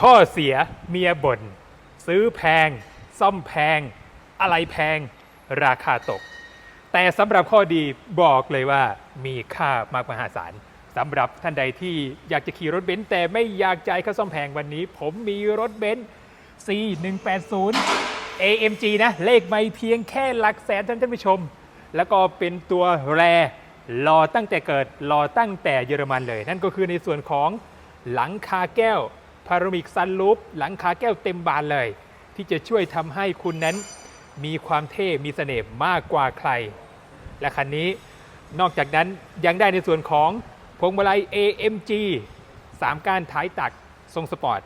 ข้อเสียเมียบน่นซื้อแพง ซ่อมแพง อะไรแพง ราคาตก แต่สำหรับข้อดีบอกเลยว่ามีค่ามากมหาศาลสำหรับท่านใดที่อยากจะขี่รถเบนซ์แต่ไม่อยากจ่ายค่าซ่อมแพงวันนี้ ผมมีรถเบนซ์ C180 AMG นะ เลขไม่เพียงแค่หลักแสนท่านท่านผู้ชม แล้วก็เป็นตัวแรรอตั้งแต่เกิดรอตั้งแต่เยอรมันเลย นั่นก็คือในส่วนของหลังคาแก้ว พารามิกซันลูปหลังคาแก้วเต็มบานเลย ที่จะช่วยทำให้คุณนั้นมีความเท่มีเสน่ห์มากกว่าใคร และคันนี้นอกจากนั้นยังได้ในส่วนของพวงมาลัย AMG 3ก้านท้ายตักทรงสปอร์ต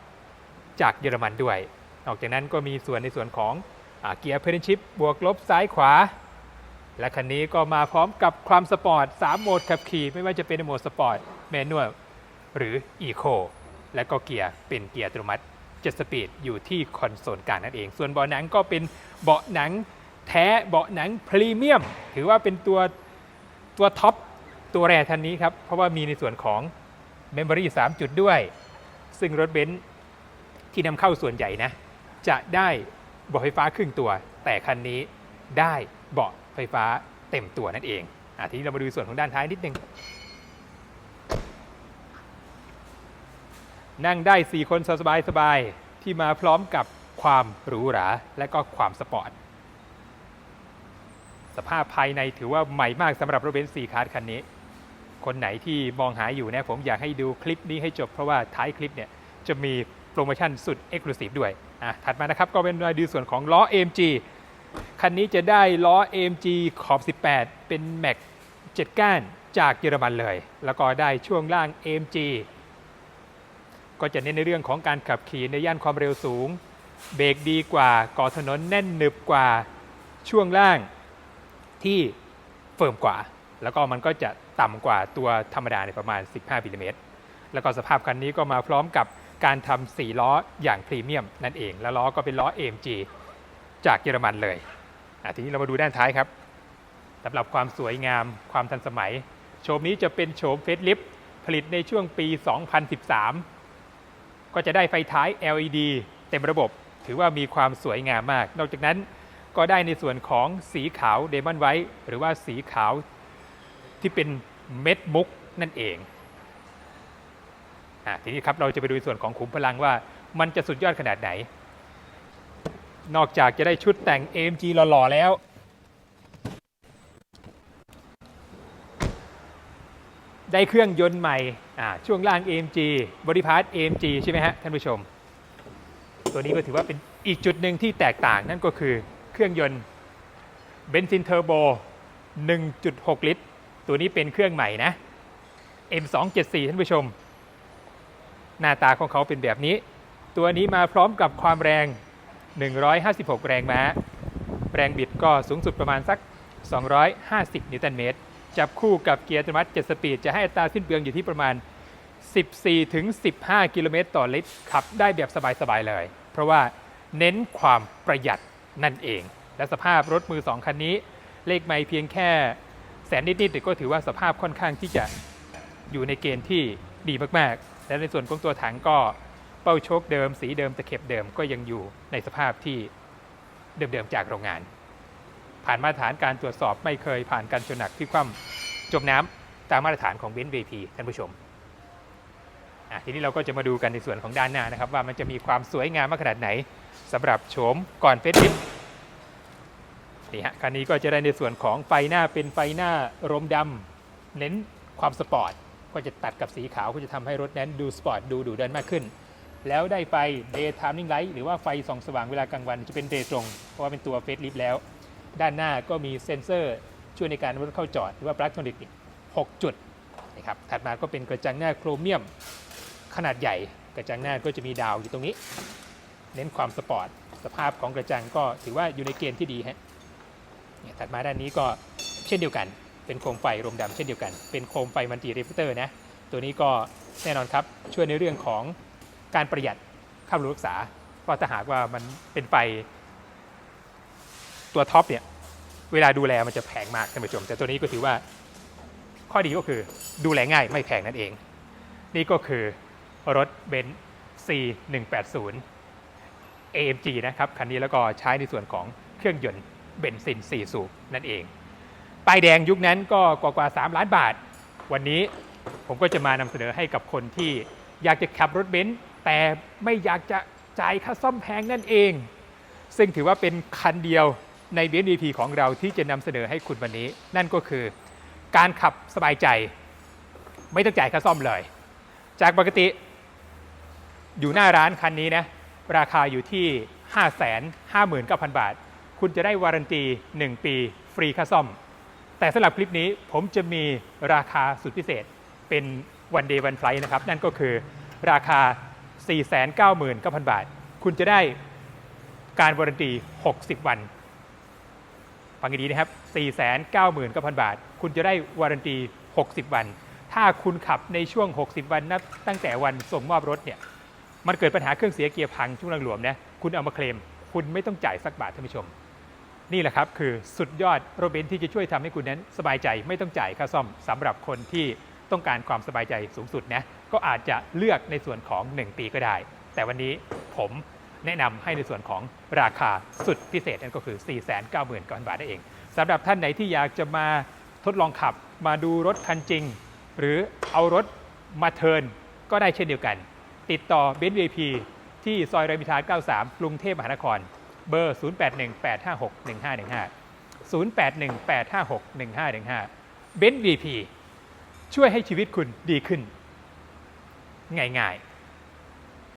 จากเยอรมันด้วย นอกจากนั้นก็มีส่วนในส่วนของอเกียร์เพนชิปบวกลบซ้ายขวา และคันนี้ก็มาพร้อมกับความสปอร์ต 3 โหมดขับขี่ ไม่ว่าจะเป็นโหมดสปอร์ต แมนนวลหรืออีโค และก็เกียร์เป็นเกียร์อัตโนมัติ7สปีดอยู่ที่คอนโซลกลางนั่นเอง ส่วนเบาะหนังก็เป็นเบาะหนังแท้เบาะหนังพรีเมียม ถือว่าเป็นตัวตัวท็อปตัวแรกทันนี้ครับ เพราะว่ามีในส่วนของ Memory 3 จุดด้วย ซึ่งรถเบนซ์ที่นำเข้าส่วนใหญ่นะ จะได้เบาะไฟฟ้าครึ่งตัว แต่คันนี้ได้เบาะไฟฟ้าเต็มตัวนั่นเองอทีนี้เรามาดูส่วนของด้านท้ายนิดนึง นั่งได้ 4 คนสบายสบายๆที่มาพร้อมกับความหรูหราและก็ความสปอร์ต สภาพภายในถือว่าใหม่มากสำหรับรถเบนซ์4คาร์คันนี้ คนไหนที่มองหาอยู่นะผมอยากให้ดูคลิปนี้ให้จบเพราะว่าท้ายคลิปเนี่ยจะมีโปรโมชั่นสุด Exclusive ด้วยอะถัดมานะครับก็เป็นรายดูส่วนของล้อ AMG คันนี้จะได้ล้อ AMG ขอบ 18 เป็นแม็ก7ก้านจากเยอรมันเลย แล้วก็ได้ช่วงล่าง AMG ก็จะเน้นในเรื่องของการขับขี่ในย่านความเร็วสูง เบรกดีกว่าก่อถนนแน่นหนึบกว่าช่วงล่างที่เฟิร์มกว่า แล้วก็มันก็จะต่ำกว่าตัวธรรมดาในประมาณ 15มิลลิเมตรแล้วก็สภาพคันนี้ก็มาพร้อมกับการทำ4ล้ออย่างพรีเมียมนั่นเอง แล้วล้อก็เป็นล้อ AMG จากเยอรมันเลยทีนี้เรามาดูด้านท้ายครับสำหรับความสวยงามความทันสมัย โฉมนี้จะเป็นโฉมเฟสลิฟผลิตในช่วงปี 2013 ก็จะได้ไฟท้าย LED เต็มระบบ ถือว่ามีความสวยงามมาก นอกจากนั้นก็ได้ในส่วนของสีขาวเดมอนไวท์หรือว่าสีขาวที่เป็นเม็ดมุกนั่นเองอะทีนี้ครับเราจะไปดูส่วนของขุมพลังว่ามันจะสุดยอดขนาดไหน นอกจากจะได้ชุดแต่ง AMG หล่อๆแล้ว ได้เครื่องยนต์ใหม่ช่วงล่าง AMG บริพาร์ท AMG ใช่ไหมฮะท่านผู้ชม ตัวนี้ก็ถือว่าเป็นอีกจุดหนึ่งที่แตกต่างนั่นก็คือเครื่องยนต์เบนซินเทอร์โบ 1.6 ลิตร ตัวนี้เป็นเครื่องใหม่นะ M274 ท่านผู้ชม หน้าตาของเขาเป็นแบบนี้ ตัวนี้มาพร้อมกับความแรง 156 แรงม้า แรงบิดก็สูงสุดประมาณสัก 250 นิวตันเมตร จับคู่กับเกียร์อัตโนมัติ 7 สปีด จะให้อัตราสิ้นเปลืองอยู่ที่ประมาณ 14 ถึง 15 กิโลเมตรต่อลิตร ขับได้แบบสบาย ๆ เลย เพราะว่าเน้นความประหยัดนั่นเอง และสภาพรถมือ 2 คันนี้ เลขไม่เพียงแค่แสนนิดๆแต่ก็ถือว่าสภาพค่อนข้างที่จะอยู่ในเกณฑ์ที่ดีมากๆ และในส่วนของตัวถังก็เป้าโชคเดิม สีเดิมตะเข็บเดิมก็ยังอยู่ในสภาพที่เดิมๆจากโรงงาน ผ่านมาตรฐานการตรวจสอบไม่เคยผ่านการชนหนักที่คว่ำจมน้ำตามมาตรฐานของเบนซ์เวทีท่านผู้ชมทีนี้เราก็จะมาดูกันในส่วนของด้านหน้านะครับ ว่ามันจะมีความสวยงามมากขนาดไหนสำหรับโฉมก่อนเฟสลิฟนี่ฮะคันนี้ก็จะได้ในส่วนของไฟหน้าเป็นไฟหน้ารมดำเน้นความสปอร์ตก็จะตัดกับสีขาวก็จะทำให้รถนั้นดูสปอร์ตดูดูเดันมากขึ้น แล้วได้ไฟ day timing light หรือว่าไฟส่องสว่างเวลากลางวันจะเป็นเดย์ตรง เพราะว่าเป็นตัวเฟสลิฟแล้ว ด้านหน้าก็มีเซ็นเซอร์ช่วยในการรถเข้าจอดหรือว่าปลั๊กโทนิก6จุดนะครับถัดมาก็เป็นกระจังหน้าโครเมียมขนาดใหญ่ กระจังหน้าก็จะมีดาวอยู่ตรงนี้ เน้นความสปอร์ตสภาพของกระจังก็ถือว่าอยู่ในเกณฑ์ที่ดีฮะเนี่ยถัดมาด้านนี้ก็เช่นเดียวกัน เป็นโคมไฟรมดำเช่นเดียวกัน เป็นโคมไฟมัลติเรฟเตอร์นะ ตัวนี้ก็แน่นอนครับช่วยในเรื่องของการประหยัดค่ารุงรักษาเพราะถ้าหากว่ามันเป็นไฟ ตัวท็อปเนี่ยเวลาดูแลมันจะแพงมากท่านผู้ชม แต่ตัวนี้ก็ถือว่าข้อดีก็คือดูแลง่ายไม่แพงนั่นเอง นี่ก็คือรถเบนซ์ C180 AMG นะครับคันนี้แล้วก็ใช้ในส่วนของเครื่องยนต์เบนซิน 4 สูบนั่นเอง ป้ายแดงยุคนั้นก็กว่ากว่า 3 ล้านบาท วันนี้ผมก็จะมานำเสนอให้กับคนที่อยากจะขับรถเบนซ์แต่ไม่อยากจะจ่ายค่าซ่อมแพงนั่นเอง ซึ่งถือว่าเป็นคันเดียว ใน b n v p ของเราที่จะนำเสนอให้คุณวันนี้ นั่นก็คือการขับสบายใจ ไม่ต้องจ่ายค่าซ่อมเลย จากปกติอยู่หน้าร้านคันนี้นะราคาอยู่ที่ 5 5 9 0 0 0 บาท คุณจะได้วารันตี 1 ปีฟรีค่าซ่อม แต่สำหรับคลิปนี้ผมจะมีราคาสุดพิเศษเป็นวันเดย์วันไฟล์นะครับ นั่นก็คือราคา 499,000 บาท คุณจะได้การวารันตี 60 วัน ฟังดีนะครับ 499,000 บาท คุณจะได้วารันตี 60 วัน ถ้าคุณขับในช่วง 60 วันนับตั้งแต่วันส่งมอบรถเนี่ย มันเกิดปัญหาเครื่องเสียเกียร์พังช่วงหลวมๆนะ คุณเอามาเคลม คุณไม่ต้องจ่ายสักบาทท่านผู้ชม นี่แหละครับคือสุดยอดรถเบนซ์ที่จะช่วยทำให้คุณนั้นสบายใจไม่ต้องจ่ายค่าซ่อมสำหรับคนที่ต้องการความสบายใจสูงสุดนะ ก็อาจจะเลือกในส่วนของ 1 ปีก็ได้ แต่วันนี้ผม แนะนำให้ในส่วนของราคาสุดพิเศษนั่นก็คือ 499,000ก่อนบาทนั่นเองสำหรับท่านไหนที่อยากจะมาทดลองขับมาดูรถคันจริง หรือเอารถมาเทินก็ได้เช่นเดียวกัน ติดต่อเบนซ์ VIP ที่ซอยรามอินทรา93 กรุงเทพมหานคร เบอร์ 0818561515 0818561515 เบนซ์ VIP ช่วยให้ชีวิตคุณดีขึ้น ง่ายๆ